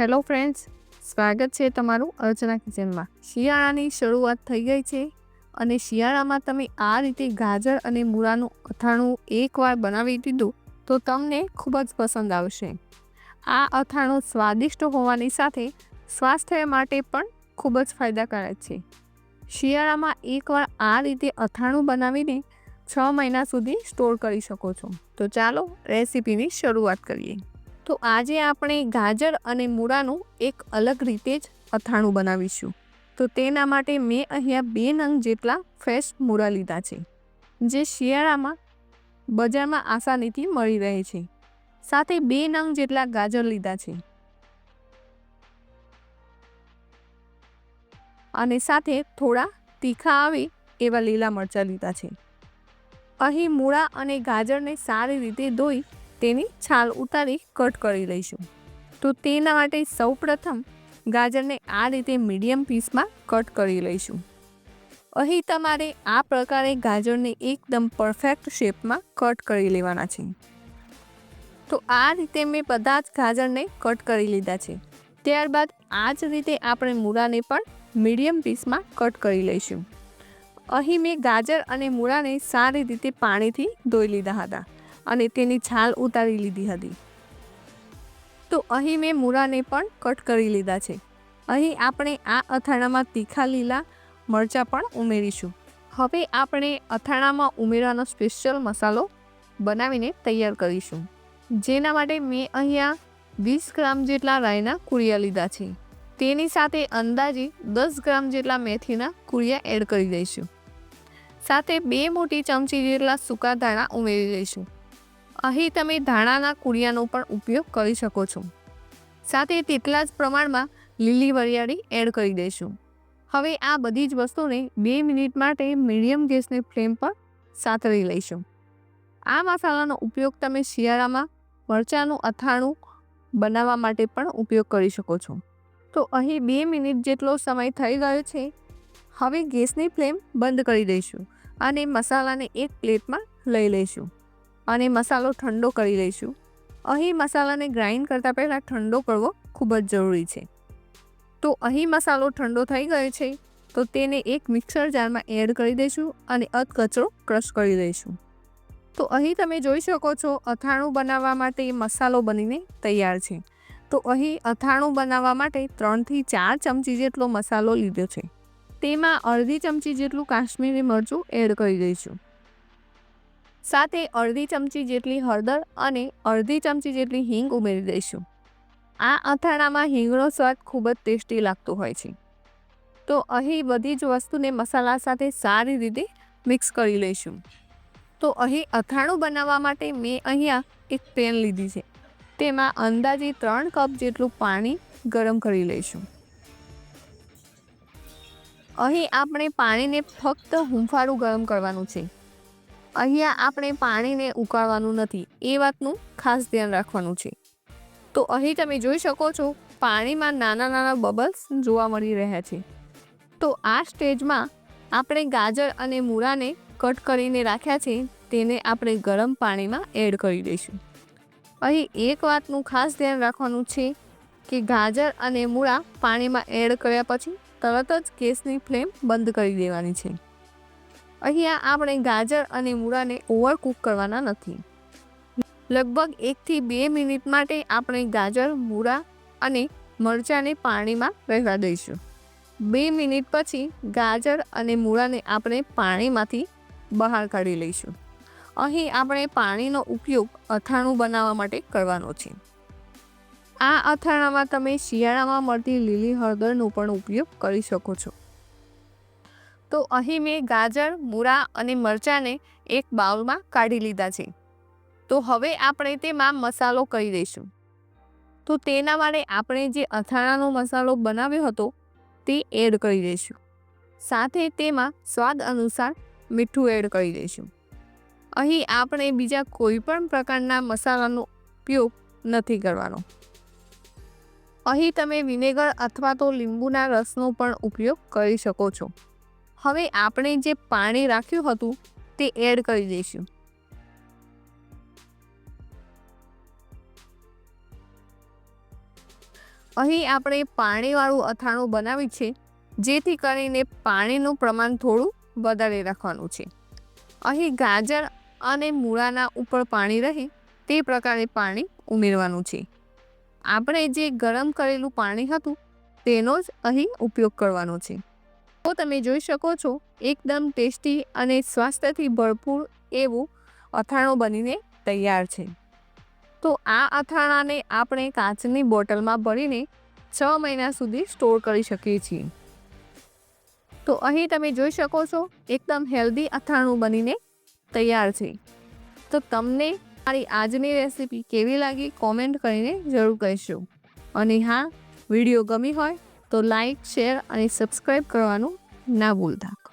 Hello friends, સ્વાગત છે તમારું અર્ચના કિચનમાં. શિયાળાની શરૂઆત થઈ ગઈ છે અને શિયાળામાં તમે આ રીતે ગાજર અને મૂળાનું અથાણું એકવાર બનાવી દીધું તો તમને ખૂબ જ પસંદ આવશે. આ અથાણું સ્વાદિષ્ટ હોવાની સાથે સ્વાસ્થ્ય માટે પણ ખૂબ જ ફાયદાકારક છે. શિયાળામાં એકવાર આ રીતે અથાણું બનાવીને છ મહિના સુધી સ્ટોર કરી શકો છો. તો ચાલો રેસીપીની શરૂઆત કરીએ. તો આજે આપણે ગાજર અને મૂળાનું એક અલગ રીતે જ અથાણું બનાવીશું. તો તેના માટે મેં અહીંયા બે નંગ જેટલા ફ્રેશ મૂળા લીધા છે, જે શિયાળામાં બજારમાં આસાનીથી મળી રહે છે. સાથે બે નંગ જેટલા ગાજર લીધા છે. અને સાથે થોડા તીખા આવે એવા લીલા મરચાં લીધા છે. અહીં મૂળા અને ગાજરને સારી રીતે ધોઈ તેની છાલ ઉતારી કટ કરી લઈશું. તો તેના માટે સૌપ્રથમ ગાજરને આ રીતે મીડિયમ પીસમાં કટ કરી લઈશું. અહીં તમારે આ પ્રકારે ગાજરને એકદમ પરફેક્ટ શેપમાં કટ કરી લેવાના છે. તો આ રીતે મેં બધા જ ગાજરને કટ કરી લીધા છે. ત્યારબાદ આ જ રીતે આપણે મૂળાને પણ મીડિયમ પીસમાં કટ કરી લઈશું. અહીં મેં ગાજર અને મૂળાને સારી રીતે પાણીથી ધોઈ લીધા હતા. અને તેની છાલ ઉતારી લીધી હતી. તો અહીં મેં મૂળાને પણ કટ કરી લીધા છે. અહીં આપણે આ અથાણામાં તીખા લીલા મરચાં પણ ઉમેરીશું. હવે આપણે અથાણામાં ઉમેરવાનો સ્પેશિયલ મસાલો બનાવીને તૈયાર કરીશું. જેના માટે મેં અહીંયા વીસ ગ્રામ જેટલા રાયના કુળિયા લીધા છે. તેની સાથે અંદાજે દસ ગ્રામ જેટલા મેથીના કુળિયા એડ કરી દઈશું. સાથે બે મોટી ચમચી જેટલા સૂકા ધાણા ઉમેરી દઈશું. અહીં તમે ધાણાના કુરિયાનો પણ ઉપયોગ કરી શકો છો. સાથે તેટલા જ પ્રમાણમાં લીલી વરિયાળી એડ કરી દઈશું. હવે આ બધી જ વસ્તુને બે મિનિટ માટે મીડિયમ ગેસની ફ્લેમ પર સાતરી લઈશું. આ મસાલાનો ઉપયોગ તમે શિયાળામાં મરચાંનું અથાણું બનાવવા માટે પણ ઉપયોગ કરી શકો છો. તો અહીં બે મિનિટ જેટલો સમય થઈ ગયો છે. હવે ગેસની ફ્લેમ બંધ કરી દઈશું અને મસાલાને એક પ્લેટમાં લઈ લઈશું. અને મસાલો ઠંડો કરી લઈશું. અહીં મસાલાને ગ્રાઇન્ડ કરતાં પહેલાં ઠંડો કરવો ખૂબ જ જરૂરી છે. તો અહીં મસાલો ઠંડો થઈ ગયો છે, તો તેને એક મિક્સર જારમાં એડ કરી દઈશું અને અધકચરો ક્રશ કરી દઈશું. તો અહીં તમે જોઈ શકો છો અથાણું બનાવવા માટે મસાલો બનીને તૈયાર છે. તો અહીં અથાણું બનાવવા માટે ત્રણથી ચાર ચમચી જેટલો મસાલો લીધો છે. તેમાં અડધી ચમચી જેટલું કાશ્મીરી મરચું એડ કરી દઈશું. સાથે અડધી ચમચી જેટલી હળદર અને અડધી ચમચી જેટલી હિંગ ઉમેરી દઈશું. આ અથાણામાં હિંગનો સ્વાદ ખૂબ જ ટેસ્ટી લાગતો હોય છે. તો અહીં બધી જ વસ્તુને મસાલા સાથે સારી રીતે મિક્સ કરી લઈશું. તો અહીં અથાણું બનાવવા માટે મેં અહીંયા એક પેન લીધી છે. તેમાં અંદાજે ત્રણ કપ જેટલું પાણી ગરમ કરી લઈશું. અહીં આપણે પાણીને ફક્ત હુંફાળું ગરમ કરવાનું છે. અહીંયા આપણે પાણીને ઉકાળવાનું નથી. એ વાતનું ખાસ ધ્યાન રાખવાનું છે. તો અહીં તમે જોઈ શકો છો, પાણીમાં નાના નાના બબલ્સ જોવા મળી રહ્યા છે. તો આ સ્ટેજમાં આપણે ગાજર અને મૂળાને કટ કરીને રાખ્યા છે, તેને આપણે ગરમ પાણીમાં એડ કરી દઈશું. અહીં એક વાતનું ખાસ ધ્યાન રાખવાનું છે કે ગાજર અને મૂળા પાણીમાં એડ કર્યા પછી તરત જ ગેસની ફ્લેમ બંધ કરી દેવાની છે. અહીંયા આપણે ગાજર અને મૂળાને ઓવરકૂક કરવાના નથી. લગભગ એકથી બે મિનિટ માટે આપણે ગાજર, મૂળા અને મરચાંને પાણીમાં રહેવા દઈશું. બે મિનિટ પછી ગાજર અને મૂળાને આપણે પાણીમાંથી બહાર કાઢી લઈશું. અહીં આપણે પાણીનો ઉપયોગ અથાણું બનાવવા માટે કરવાનો છે. આ અથાણામાં તમે શિયાળામાં મળતી લીલી હળદરનો પણ ઉપયોગ કરી શકો છો. તો અહીં મેં ગાજર મૂળા અને મરચાંને એક બાઉલમાં કાઢી લીધા છે. તો હવે આપણે તેમાં મસાલો કરી દઈશું. તો તેના માટે આપણે જે અથાણાનો મસાલો બનાવ્યો હતો, તે એડ કરી દઈશું. સાથે તેમાં સ્વાદ અનુસાર મીઠું એડ કરી દઈશું. અહીં આપણે બીજા કોઈ પણ પ્રકારના મસાલાનો ઉપયોગ નથી કરવાનો. અહીં તમે વિનેગર અથવા તો લીંબુના રસનો પણ ઉપયોગ કરી શકો છો. હવે આપણે જે પાણી રાખ્યું હતું તે એડ કરી દઈશું. અહીં આપણે પાણીવાળું અથાણું બનાવી છે, જેથી કરીને પાણીનું પ્રમાણ થોડું વધારે રાખવાનું છે. અહીં ગાજર અને મૂળાના ઉપર પાણી રહે તે પ્રકારે પાણી ઉમેરવાનું છે. આપણે જે ગરમ કરેલું પાણી હતું તેનો જ અહીં ઉપયોગ કરવાનો છે. તો તમે જોઈ શકો છો, એકદમ ટેસ્ટી અને સ્વાસ્થ્યથી ભરપૂર એવું અથાણું બનીને તૈયાર છે. તો આ અથાણાને આપણે કાચની બોટલમાં ભરીને છ મહિના સુધી સ્ટોર કરી શકીએ છીએ. તો અહીં તમે જોઈ શકો છો, એકદમ હેલ્ધી અથાણું બનીને તૈયાર છે. તો તમને મારી આજની રેસીપી કેવી લાગી કોમેન્ટ કરીને જરૂર કહેશો. અને હા, વીડિયો ગમી હોય તો લાઈક શેર અને સબસ્ક્રાઈબ કરવાનું ના ભૂલતા.